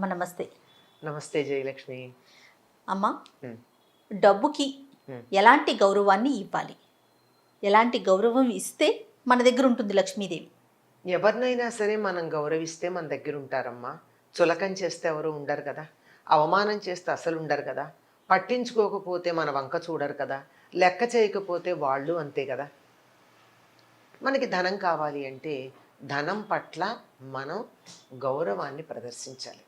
అమ్మ నమస్తే. నమస్తే జయలక్ష్మి. అమ్మ. డబ్బుకి. ఎలాంటి గౌరవాన్ని ఇవ్వాలి? ఎలాంటి గౌరవం ఇస్తే మన దగ్గర ఉంటుంది లక్ష్మీదేవి? ఎవరినైనా సరే మనం గౌరవిస్తే మన దగ్గర ఉంటారమ్మా. చులకం చేస్తే ఎవరు ఉండరు కదా. అవమానం చేస్తే అసలు ఉండరు కదా. పట్టించుకోకపోతే మన వంక చూడరు కదా. లెక్క చేయకపోతే వాళ్ళు అంతే కదా. మనకి ధనం కావాలి అంటే ధనం పట్ల మనం గౌరవాన్ని ప్రదర్శించాలి.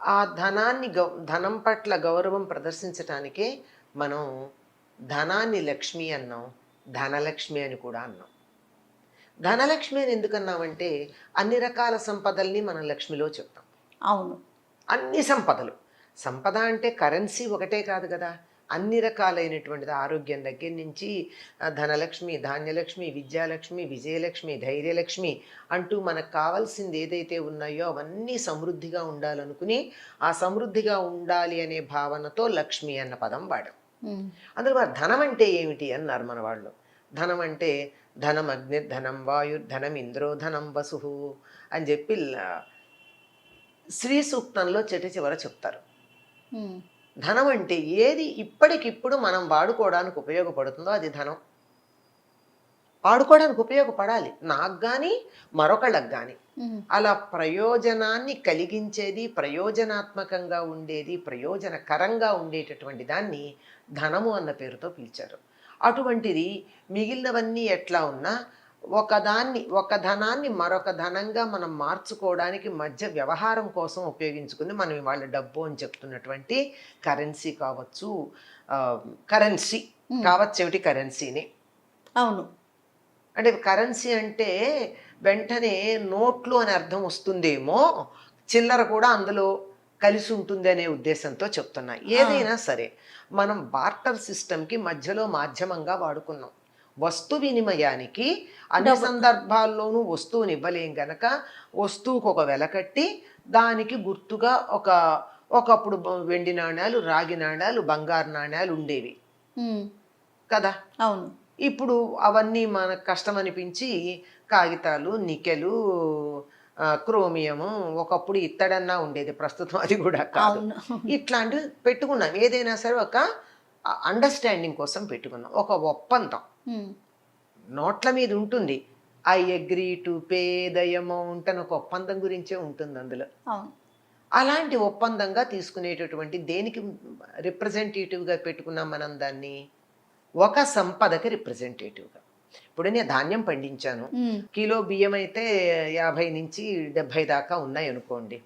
ఆ ధనాన్ని గౌ ధనం పట్ల గౌరవం ప్రదర్శించటానికే మనం ధనాన్ని లక్ష్మి అన్నాం ధనలక్ష్మి అని కూడా అన్నాం. ధనలక్ష్మి అని ఎందుకన్నామంటే అన్ని రకాల సంపదల్ని మనం లక్ష్మిలో చెప్తాం. అవును. అన్ని సంపదలు. సంపద అంటే కరెన్సీ ఒకటే కాదు కదా. అన్ని రకాలైనటువంటిది ఆరోగ్యం దగ్గర నుంచి ధనలక్ష్మి ధాన్యలక్ష్మి విద్యాలక్ష్మి విజయలక్ష్మి ధైర్యలక్ష్మి అంటూ మనకు కావాల్సింది ఏదైతే ఉన్నాయో అవన్నీ సమృద్ధిగా ఉండాలనుకుని ఆ సమృద్ధిగా ఉండాలి అనే భావనతో లక్ష్మి అన్న పదం వాడాం. అందులో మరి ధనం అంటే ఏమిటి అన్నారు మన వాళ్ళు ధనం అంటే ధనం అగ్ని ధనం వాయుర్ధనం ఇంద్రో ధనం వసు అని చెప్పి శ్రీ సూక్తంలో చెటి చివర చెప్తారు. ధనం అంటే ఏది ఇప్పటికిప్పుడు మనం వాడుకోవడానికి ఉపయోగపడుతుందో అది ధనం. వాడుకోవడానికి ఉపయోగపడాలి. నాకు కానీ మరొకళ్ళకి కానీ. అలా ప్రయోజనాన్ని కలిగించేది ప్రయోజనాత్మకంగా ఉండేది ప్రయోజనకరంగా ఉండేటటువంటి దాన్ని ధనము అన్న పేరుతో పిలిచారు. అటువంటిది మిగిలినవన్నీ ఎట్లా ఉన్నా ఒకదాన్ని ఒక ధనాన్ని మరొక ధనంగా మనం మార్చుకోవడానికి మధ్య వ్యవహారం కోసం ఉపయోగించుకుని మనం ఇవాళ డబ్బు అని చెప్తున్నటువంటి కరెన్సీ కావచ్చు కరెన్సీ. కావచ్చు ఏమిటి కరెన్సీని అవును. అంటే కరెన్సీ అంటే వెంటనే నోట్లు అని అర్థం వస్తుందేమో చిల్లర కూడా అందులో కలిసి ఉంటుంది అనే ఉద్దేశంతో చెప్తున్నా. ఏదైనా సరే మనం బార్టర్ సిస్టమ్కి మధ్యలో మాధ్యమంగా వాడుకున్నాం. వస్తు వినిమయానికి అన్ని. సందర్భాల్లోనూ వస్తువుని ఇవ్వలేం గనక వస్తువుకు ఒక వెల కట్టి దానికి గుర్తుగా ఒక ఒకప్పుడు వెండి నాణ్యాలు రాగి నాణ్యాలు బంగారు నాణ్యాలు ఉండేవి. కదా? అవును. ఇప్పుడు అవన్నీ మనకు కష్టం అనిపించి కాగితాలు నికెలు క్రోమియము ఒకప్పుడు ఇత్తడన్నా ఉండేది ప్రస్తుతం అది కూడా కాదు. ఇట్లాంటివి పెట్టుకున్నాం. ఏదైనా సరే ఒక అండర్స్టాండింగ్ కోసం పెట్టుకున్నాం. ఒక ఒప్పందం. నోట్ల మీద ఉంటుంది. I agree to pay the amount అని ఒక ఒప్పందం గురించే ఉంటుంది అందులో. అలాంటి ఒప్పందంగా తీసుకునేటటువంటి దేనికి రిప్రజెంటేటివ్గా పెట్టుకున్నాం మనం దాన్ని? ఒక సంపదకి రిప్రజెంటేటివ్గా ఇప్పుడు నేను ధాన్యం పండించాను. కిలో బియ్యం అయితే యాభై నుంచి డెబ్భై దాకా ఉన్నాయి అనుకోండి.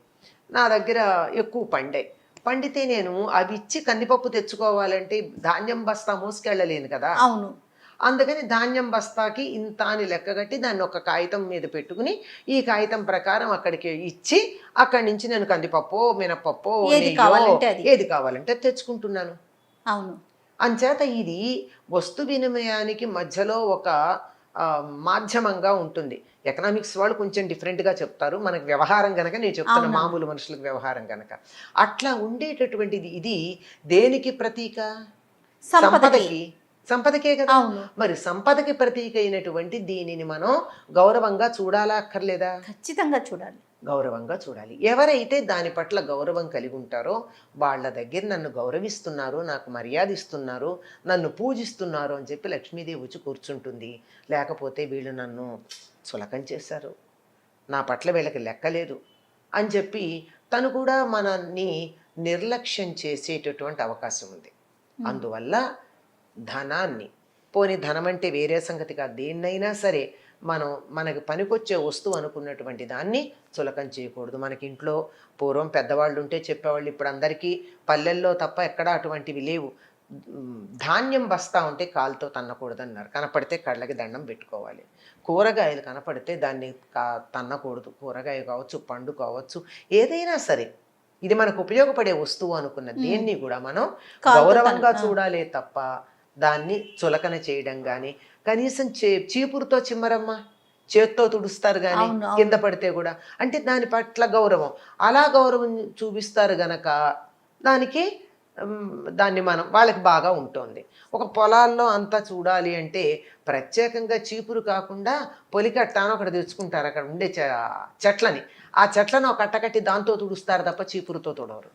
నా దగ్గర ఎక్కువ పండాయి. పండితే నేను అవి ఇచ్చి కందిపప్పు తెచ్చుకోవాలంటే ధాన్యం బస్తా మోసుకెళ్ళలేను కదా? అవును. అందుకని ధాన్యం బస్తాకి ఇంత అని లెక్క కట్టి దాన్ని ఒక కాగితం మీద పెట్టుకుని ఈ కాగితం ప్రకారం అక్కడికి ఇచ్చి అక్కడి నుంచి నేను కందిపప్పు మినపప్పు ఏది కావాలంటే అది. ఏది కావాలంటే తెచ్చుకుంటున్నాను. అవును. అంచేత ఇది వస్తు వినిమయానికి మధ్యలో ఒక మాధ్యమంగా ఉంటుంది. ఎకనామిక్స్ వాళ్ళు కొంచెం డిఫరెంట్గా చెప్తారు. మనకి వ్యవహారం గనక నేను చెప్తున్న అవునా. మామూలు మనుషులకు వ్యవహారం గనక. అట్లా ఉండేటటువంటిది ఇది దేనికి ప్రతీక? సంపదకి. సంపదకి కదా. మరి సంపదకి ప్రతీక అయినటువంటి దీనిని మనం గౌరవంగా చూడాలా అక్కర్లేదా? ఖచ్చితంగా చూడాలి. గౌరవంగా చూడాలి. ఎవరైతే దాని పట్ల గౌరవం కలిగి ఉంటారో వాళ్ళ దగ్గర నన్ను గౌరవిస్తున్నారు నాకు మర్యాద ఇస్తున్నారు నన్ను పూజిస్తున్నారు అని చెప్పి లక్ష్మీదేవి వచ్చి కూర్చుంటుంది. లేకపోతే వీళ్ళు నన్ను సులకం చేశారు. నా పట్ల వీళ్ళకి లెక్కలేదు అని చెప్పి తను కూడా మనల్ని నిర్లక్ష్యం చేసేటటువంటి అవకాశం ఉంది. అందువల్ల ధనాన్ని. పోని ధనం అంటే వేరే సంగతి కాదు. దేన్నైనా సరే మనం మనకి పనికొచ్చే వస్తువు అనుకున్నటువంటి దాన్ని చులకం చేయకూడదు. మనకి ఇంట్లో పూర్వం పెద్దవాళ్ళు ఉంటే చెప్పేవాళ్ళు ఇప్పుడు అందరికీ పల్లెల్లో తప్ప ఎక్కడా అటువంటివి లేవు. ధాన్యం బస్తా ఉంటే కాలుతో తన్నకూడదు అన్నారు కనపడితే కళ్ళకి దండం పెట్టుకోవాలి. కూరగాయలు కనపడితే దాన్ని కా- తన్నకూడదు. కూరగాయ కావచ్చు పండు కావచ్చు ఏదైనా సరే. ఇది మనకు ఉపయోగపడే వస్తువు అనుకున్న దేన్ని కూడా మనం గౌరవంగా చూడాలే తప్ప దాన్ని చులకన చేయడం కానీ కనీసం చే చీపురుతో చిమ్మరమ్మ చేత్తో తుడుస్తారు కానీ. కింద పడితే కూడా. అంటే దాని పట్ల గౌరవం. అలా గౌరవం చూపిస్తారు గనక దానికి దాన్ని మనం వాళ్ళకి బాగా ఉంటుంది. ఒక పొలాల్లో అంతా చూడాలి అంటే ప్రత్యేకంగా చీపురు కాకుండా పొలికట్ట అని ఒకటి తెచ్చుకుంటారు అక్కడ ఉండే చెట్లని. ఆ చెట్లను ఒక కట్టకట్టి దాంతో తుడుస్తారు తప్ప చీపురుతో తుడవరు.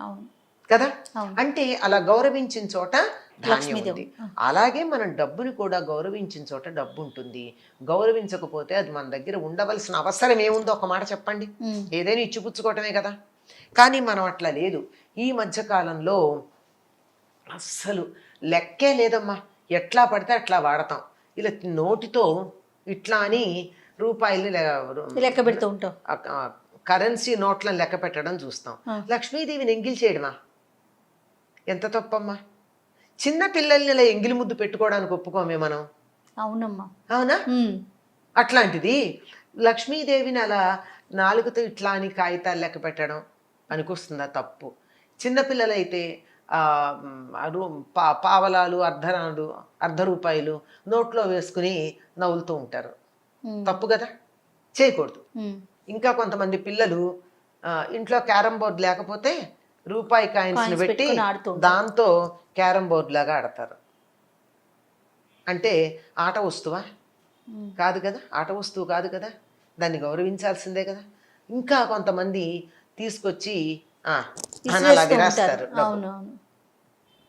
అవును. కదా? అంటే అలా గౌరవించిన చోట ధాన్యం లక్ష్మీదేవి. ఉంది. అలాగే మనం డబ్బుని కూడా గౌరవించిన చోట డబ్బు ఉంటుంది గౌరవించకపోతే అది మన దగ్గర ఉండవలసిన అవసరం ఏముందో ఒక మాట చెప్పండి. ఏదైనా ఇచ్చిపుచ్చుకోవటమే కదా? కానీ మనం అట్లా లేదు. ఈ మధ్య కాలంలో అస్సలు లెక్కే లేదమ్మా. ఎట్లా పడితే అట్లా వాడతాం. ఇలా నోటితో ఇట్లా అని రూపాయలు లెక్క పెడుతూ ఉంటాం. కరెన్సీ నోట్లను లెక్క పెట్టడం చూస్తాం. లక్ష్మీదేవిని ఎంగిల్ చేయడమా? ఎంత తప్పమ్మా? చిన్న పిల్లల్ని ఇలా ఎంగిలి ముద్దు పెట్టుకోవడానికి ఒప్పుకోమే మనం. అవునమ్మా. అవునా. అట్లాంటిది లక్ష్మీదేవిని అలా నాలుగుతో ఇట్లా అని కాగితాలు లెక్క పెట్టడం పనికొస్తుందా? తప్పు. చిన్నపిల్లలైతే పా పావలాలు అర్ధనాలు అర్ధ రూపాయలు నోట్లో వేసుకుని నవ్వులుతూ ఉంటారు. తప్పు కదా? చేయకూడదు. ఇంకా కొంతమంది పిల్లలు ఇంట్లో క్యారమ్ బోర్డు లేకపోతే రూపాయి కాయిన్స్ పెట్టి. దాంతో క్యారమ్ బోర్డు లాగా ఆడతారు. అంటే ఆట వస్తువా. కాదు కదా? ఆట వస్తువు కాదు కదా? దాన్ని గౌరవించాల్సిందే కదా? ఇంకా కొంతమంది తీసుకొచ్చి ఆ, అని అలా విసిరేస్తూ విరాస్తారు ఉంటారు డబ్బు. అవును అవును.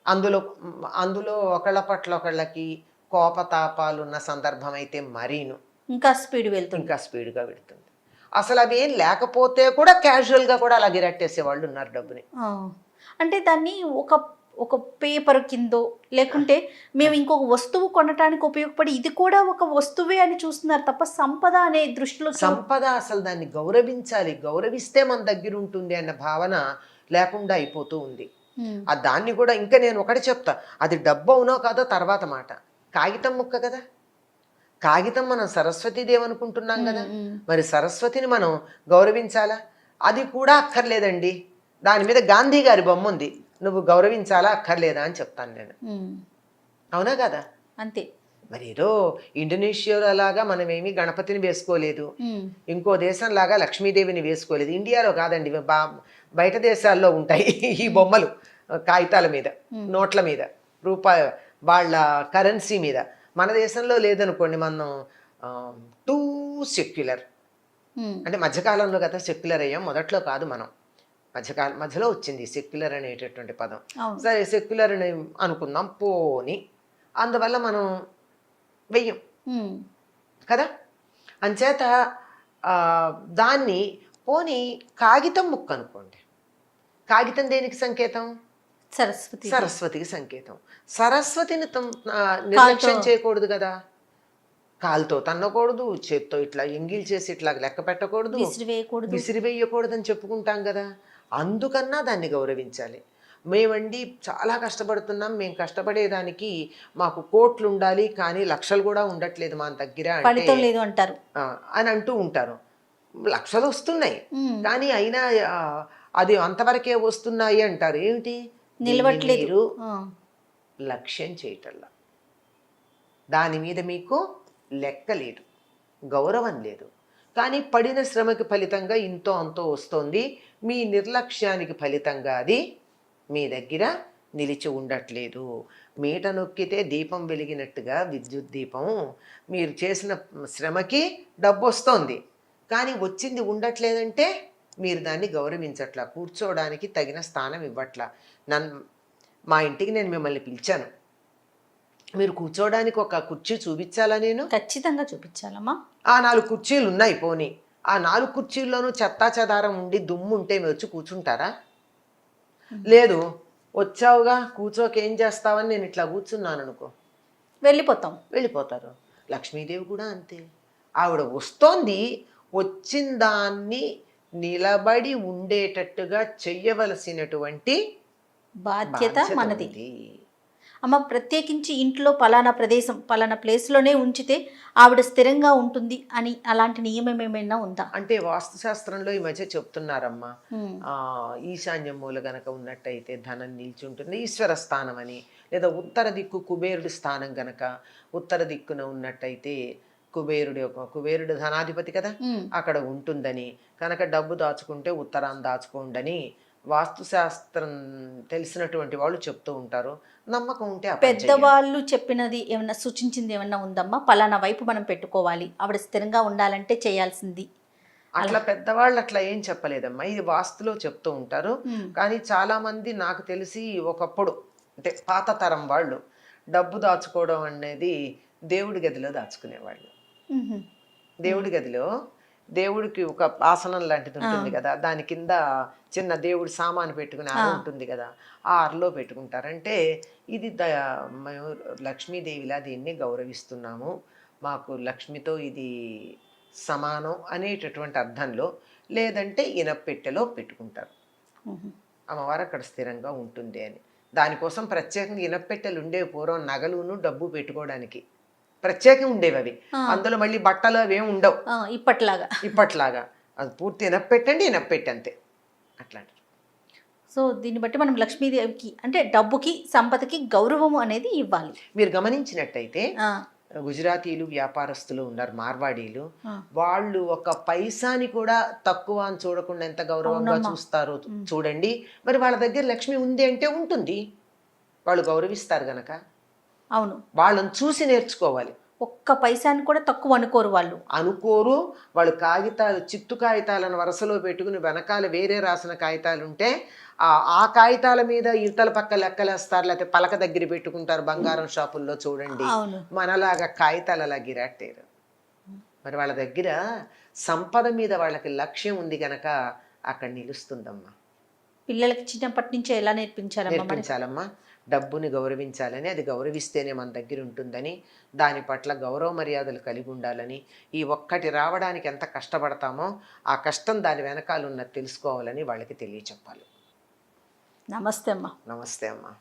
అందులో అందులో ఒకళ్ళ పట్ల ఒకళ్ళకి కోపతాపాలు ఉన్న సందర్భం అయితే మరీను. ఇంకా స్పీడ్ వెళ్తుంది. ఇంకా స్పీడ్గా పెడుతుంది అసలు అవి ఏం లేకపోతే కూడా క్యాజువల్గా కూడా అలా గిరట్టేసే వాళ్ళు ఉన్నారు డబ్బుని. అంటే దాన్ని ఒక ఒక పేపర్ కిందో లేకుంటే మేము ఇంకొక వస్తువు కొనటానికి ఉపయోగపడి ఇది కూడా ఒక వస్తువే అని చూస్తున్నారు తప్ప సంపద అనే దృష్టిలో సంపద అసలు దాన్ని గౌరవించాలి గౌరవిస్తే మన దగ్గర ఉంటుంది అన్న భావన లేకుండా అయిపోతూ ఉంది. ఆ దాన్ని కూడా ఇంకా నేను ఒకటి చెప్తా అది డబ్బు అవునో కాదో తర్వాత మాట. కాగితం ముక్క కదా. కాగితం మనం సరస్వతీదేవి అనుకుంటున్నాం కదా. మరి సరస్వతిని మనం గౌరవించాలా? అది కూడా అక్కర్లేదండి. దాని మీద గాంధీ గారి బొమ్మ ఉంది. నువ్వు గౌరవించాలా అక్కర్లేదా అని చెప్తాను నేను. అవునా కదా? అంతే. మరి ఏదో ఇండోనేషియాలో లాగా మనం ఏమీ గణపతిని వేసుకోలేదు. ఇంకో దేశంలాగా లక్ష్మీదేవిని వేసుకోలేదు. ఇండియాలో కాదండి బయట దేశాల్లో ఉంటాయి ఈ బొమ్మలు కాగితాల మీద నోట్ల మీద రూపాయ వాళ్ళ కరెన్సీ మీద. మన దేశంలో లేదనుకోండి మనం టూ సెక్యులర్ ఉమ్. అంటే మధ్యకాలంలో కదా సెక్యులర్ అయ్యాం మొదట్లో కాదు మనం. మధ్యకాలం మధ్యలో వచ్చింది సెక్యులర్ అనేటటువంటి పదం. సరే సెక్యులర్ అని అనుకుందాం పోని. అందువల్ల మనం వెయ్యం. ఉమ్. కదా? అంచేత దాన్ని పోని కాగితం ముక్క అనుకోండి కాగితం దేనికి సంకేతం? సరస్వతి. సరస్వతికి సంకేతం. సరస్వతిని నిర్లక్ష్యం చేయకూడదు కదా? కాలుతో తన్నకూడదు చేత్తో ఇట్లా ఎంగిల్ చేసి ఇట్లా లెక్క పెట్టకూడదు విసిరివేయకూడదు. విసిరివేయకూడదని చెప్పుకుంటాం కదా? అందుకన్నా దాన్ని గౌరవించాలి. మేమండి చాలా కష్టపడుతున్నాం మేము కష్టపడేదానికి మాకు కోట్లు ఉండాలి కానీ లక్షలు కూడా ఉండట్లేదు మా దగ్గర లేదు అంటారు. అని అంటూ ఉంటారు. లక్షలు వస్తున్నాయి. కానీ అయినా అది అంతవరకే వస్తున్నాయి అంటారు. ఏమిటి నిలవట్లేదు. లక్ష్యం చేయటల్లా దాని మీద మీకు లెక్క లేదు గౌరవం లేదు. కానీ పడిన శ్రమకి ఫలితంగా ఇంతో అంతో వస్తోంది. మీ నిర్లక్ష్యానికి ఫలితంగా అది మీ దగ్గర నిలిచి ఉండట్లేదు. మీట నొక్కితే దీపం వెలిగినట్టుగా విద్యుత్ దీపం. మీరు చేసిన శ్రమకి డబ్బు వస్తోంది. కానీ వచ్చింది ఉండట్లేదంటే మీరు దాన్ని గౌరవించట్లా కూర్చోవడానికి తగిన స్థానం ఇవ్వట్లా. నన్ను మా ఇంటికి నేను మిమ్మల్ని పిలిచాను. మీరు కూర్చోవడానికి ఒక కుర్చీ చూపించాలా నేను? ఖచ్చితంగా చూపించాలమ్మా. ఆ నాలుగు కుర్చీలు ఉన్నాయి పోనీ. ఆ నాలుగు కుర్చీల్లోనూ చెత్తా చెదారం ఉండి దుమ్ము ఉంటే మీరు వచ్చి కూర్చుంటారా? లేదు. వచ్చావుగా కూర్చోక ఏం చేస్తావని నేను ఇట్లా కూర్చున్నాను అనుకో. వెళ్ళిపోతాం. వెళ్ళిపోతారు. లక్ష్మీదేవి కూడా అంతే. ఆవిడ వస్తోంది. వచ్చిన దాన్ని నిలబడి ఉండేటట్టుగా చెయ్యవలసినటువంటి బాధ్యత మనది. అమ్మ ప్రత్యేకించి ఇంట్లో పలానా ప్రదేశం పలానా ప్లేస్లోనే ఉంచితే ఆవిడ స్థిరంగా ఉంటుంది అని అలాంటి నియమం ఏమైనా ఉందా? అంటే వాస్తుశాస్త్రంలో ఈ మధ్య చెప్తున్నారమ్మా. ఈశాన్యం మూల గనక ఉన్నట్టయితే ధనం నిల్చుంటుంది ఈశ్వర స్థానం అని లేదా ఉత్తర దిక్కు కుబేరుడి స్థానం గనక ఉత్తర దిక్కున ఉన్నట్టయితే కుబేరుడి యొక్క కుబేరుడు ధనాధిపతి కదా. అక్కడ ఉంటుందని కనుక డబ్బు దాచుకుంటే ఉత్తరాన్ని దాచుకోండని వాస్తుశాస్త్రం తెలిసినటువంటి వాళ్ళు చెప్తూ ఉంటారు. నమ్మకం ఉంటే. పెద్దవాళ్ళు చెప్పినది ఏమన్నా సూచించింది ఏమన్నా ఉందమ్మా? పలానా వైపు మనం పెట్టుకోవాలి. ఆవిడ స్థిరంగా ఉండాలంటే చేయాల్సింది. అట్లా పెద్దవాళ్ళు అట్లా ఏం చెప్పలేదమ్మా. ఇది వాస్తులో చెప్తూ ఉంటారు. కానీ చాలా మంది నాకు తెలిసి ఒకప్పుడు అంటే పాత తరం వాళ్ళు డబ్బు దాచుకోవడం అనేది దేవుడి గదిలో దాచుకునేవాళ్ళు. దేవుడి గదిలో దేవుడికి ఒక ఆసనం లాంటిది ఉంటుంది కదా దాని కింద చిన్న దేవుడి సామాను పెట్టుకుని అర ఉంటుంది కదా ఆ అరలో పెట్టుకుంటారు అంటే ఇది ద మేము లక్ష్మీదేవిలా దీన్ని గౌరవిస్తున్నాము మాకు లక్ష్మితో ఇది సమానం అనేటటువంటి అర్థంలో లేదంటే ఇనపెట్టెలో పెట్టుకుంటారు. అమ్మవారు అక్కడ స్థిరంగా ఉంటుంది అని. దానికోసం ప్రత్యేకంగా ఇనపెట్టెలు ఉండేవి పూర్వం నగలును డబ్బు పెట్టుకోవడానికి ప్రత్యేకంగా ఉండేవి అవి. అందులో మళ్ళీ బట్టలు అవి ఏమి ఉండవు. ఇప్పట్లాగా. ఇప్పట్లాగా. అది పూర్తి ఇనపెట్టండి ఇనపెట్టి అంతే. అట్లాంటి సో దీన్ని బట్టి మనం లక్ష్మీదేవికి అంటే డబ్బుకి సంపదకి గౌరవం అనేది ఇవ్వాలి. మీరు గమనించినట్టయితే గుజరాతీలు వ్యాపారస్తులు ఉన్నారు మార్వాడీలు. వాళ్ళు ఒక పైసాని కూడా తక్కువ అని చూడకుండా ఎంత గౌరవంగా. చూస్తారో చూడండి. మరి వాళ్ళ దగ్గర లక్ష్మి ఉంది అంటే ఉంటుంది. వాళ్ళు గౌరవిస్తారు గనక. అవును. వాళ్ళని చూసి నేర్చుకోవాలి. ఒక్క పైసాని కూడా తక్కువ అనుకోరు వాళ్ళు. అనుకోరు. వాళ్ళు కాగితాలు చిత్తు కాగితాలను వరుసలో పెట్టుకుని వెనకాల వేరే రాసిన కాగితాలు ఉంటే ఆ ఆ కాగితాల మీద ఇవతల పక్క లెక్కలేస్తారు. లేకపోతే పలక దగ్గర పెట్టుకుంటారు బంగారం షాపుల్లో చూడండి. మనలాగా కాగితాలు అలా గిరాట్టారు మరి వాళ్ళ దగ్గర సంపద మీద వాళ్ళకి లక్ష్యం ఉంది గనక అక్కడ నిలుస్తుందమ్మా. పిల్లలకి చిన్నప్పటి నుంచే ఎలా నేర్పించాలమ్మా మరి? నేర్పించాలమ్మా. డబ్బుని గౌరవించాలని అది గౌరవిస్తేనే మన దగ్గర ఉంటుందని దాని పట్ల గౌరవ మర్యాదలు కలిగి ఉండాలని ఈ ఒక్కటి రావడానికి ఎంత కష్టపడతామో ఆ కష్టం దాని వెనకాల ఉన్నది తెలుసుకోవాలని వాళ్ళకి తెలియచెప్పాలి. నమస్తే అమ్మా. నమస్తే అమ్మా.